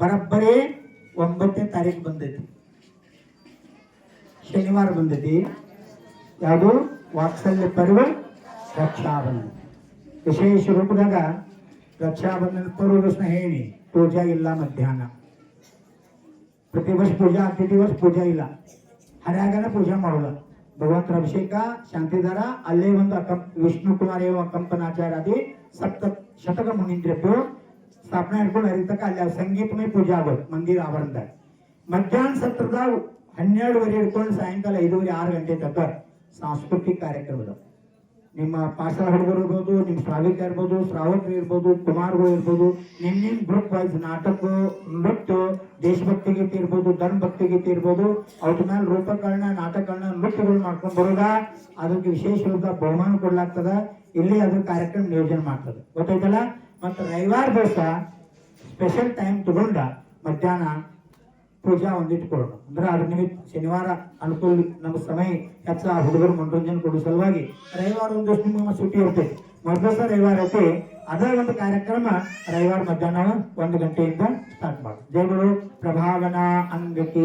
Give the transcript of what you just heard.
ಬರೋಬ್ಬರಿ ಒಂಬತ್ತನೇ ತಾರೀಕು ಬಂದೈತಿ. ಶನಿವಾರ ಬಂದೈತಿ. ಯಾವುದು? ವಾತ್ಸಲ್ಯ ಪರ್ವ ರಕ್ಷಾಬಂಧನ. ವಿಶೇಷ ರೂಪದಾಗ ರಕ್ಷಾಬಂಧನ ಪರ್ವ ಹೇಳಿ ಪೂಜಾ ಇಲ್ಲ ಮಧ್ಯಾಹ್ನ. ಪ್ರತಿ ವರ್ಷ ಪೂಜಾ ಆಗ್ತೈತಿ ವರ್ಷ ಪೂಜಾ ಇಲ್ಲ. ಹರ್ಯಾಗನ ಪೂಜಾ ಮಾಡೋಲ್ಲ. ಭಗವಂತರ ಅಭಿಷೇಕ, ಶಾಂತಿದಾರ, ಅಲ್ಲೇ ಒಂದು ಅಕಂ ವಿಷ್ಣು ಕುಮಾರ್ ಕಂಪನಾಚಾರ್ಯಾದಿ ಸಪ್ತ ಶತಕ ಮುನೀಂದ್ರದ್ದು ಸ್ಥಾಪನೆ ಹಿಡ್ಕೊಂಡು ಹರಿತಕ್ಕ ಅಲ್ಲಿ ಸಂಗೀತಮಯ ಪೂಜೆ ಆಗೋದು ಮಂದಿರ ಆವರಣದಾಗ ಮಧ್ಯಾಹ್ನ ಸತ್ರದಾಗ ಹನ್ನೆರಡುವರೆ ಹಿಡ್ಕೊಂಡು ಸಾಯಂಕಾಲ ಐದೂವರೆ ಆರು ಗಂಟೆ ತನಕ ಸಾಂಸ್ಕೃತಿಕ ಕಾರ್ಯಕ್ರಮ ಅದಾವ ನಿಮ್ಮ ಪಾಠಶಾಲ ಹುಡುಗರು ಇರ್ಬೋದು ನಿಮ್ಮ ಶ್ರಾವಿಕ ಇರ್ಬೋದು ಶ್ರಾವಕರು ಇರ್ಬೋದು ಕುಮಾರಗಳು ಇರ್ಬೋದು ನಿಮ್ಮ ಗ್ರೂಪ್ ವೈಸ್ ನಾಟಕ ನೃತ್ಯ ದೇಶಭಕ್ತಿ ಗೀತೆ ಇರ್ಬೋದು ಧರ್ಮ ಭಕ್ತಿ ಗೀತೆ ಇರ್ಬೋದು ಅವ್ರ ಮೇಲೆ ರೂಪಕರಣ ನಾಟಕಗಳನ್ನ ನೃತ್ಯಗಳು ಮಾಡ್ಕೊಂಡು ಬರೋದ ಅದಕ್ಕೆ ವಿಶೇಷವಾದ ಬಹುಮಾನ ಕೊಡ್ಲಾಗ್ತದ ಇಲ್ಲಿ ಅದ್ರ ಕಾರ್ಯಕ್ರಮ ನಿಯೋಜನೆ ಮಾಡ್ತದೆ ಗೊತ್ತಾಯ್ತಲ್ಲ ಮತ್ತು ರವಿವಾರ ದಿವಸ ಸ್ಪೆಷಲ್ ಟೈಮ್ ತಗೊಂಡ ಮಧ್ಯಾಹ್ನ ಪೂಜಾ ಒಂದಿಟ್ಕೊಳ್ಳೋಣ ಅಂದ್ರೆ ಅದ್ರ ನಿಮಿತ್ತ ಶನಿವಾರ ಅನುಕೂಲ ನಮ್ಮ ಸಮಯ ಹೆಚ್ಚ ಹುಡುಗರು ಮನೋರಂಜನೆ ಕೊಡೋ ಸಲುವಾಗಿ ರವಿವಾರ ಒಂದು ನಿಮ್ಮ ಸೂಟಿ ಇರ್ತೈತಿ ಮೊದಲ ರವಿವಾರ ಐತಿ. ಅದೇ ಒಂದು ಕಾರ್ಯಕ್ರಮ ರವಿವಾರ ಮಧ್ಯಾಹ್ನ ಒಂದು ಗಂಟೆಯಿಂದ ಸ್ಟಾರ್ಟ್ ಮಾಡಿ ಜಯಗಳು ಪ್ರಭಾವನಾ ಅಂಗಕ್ಕೆ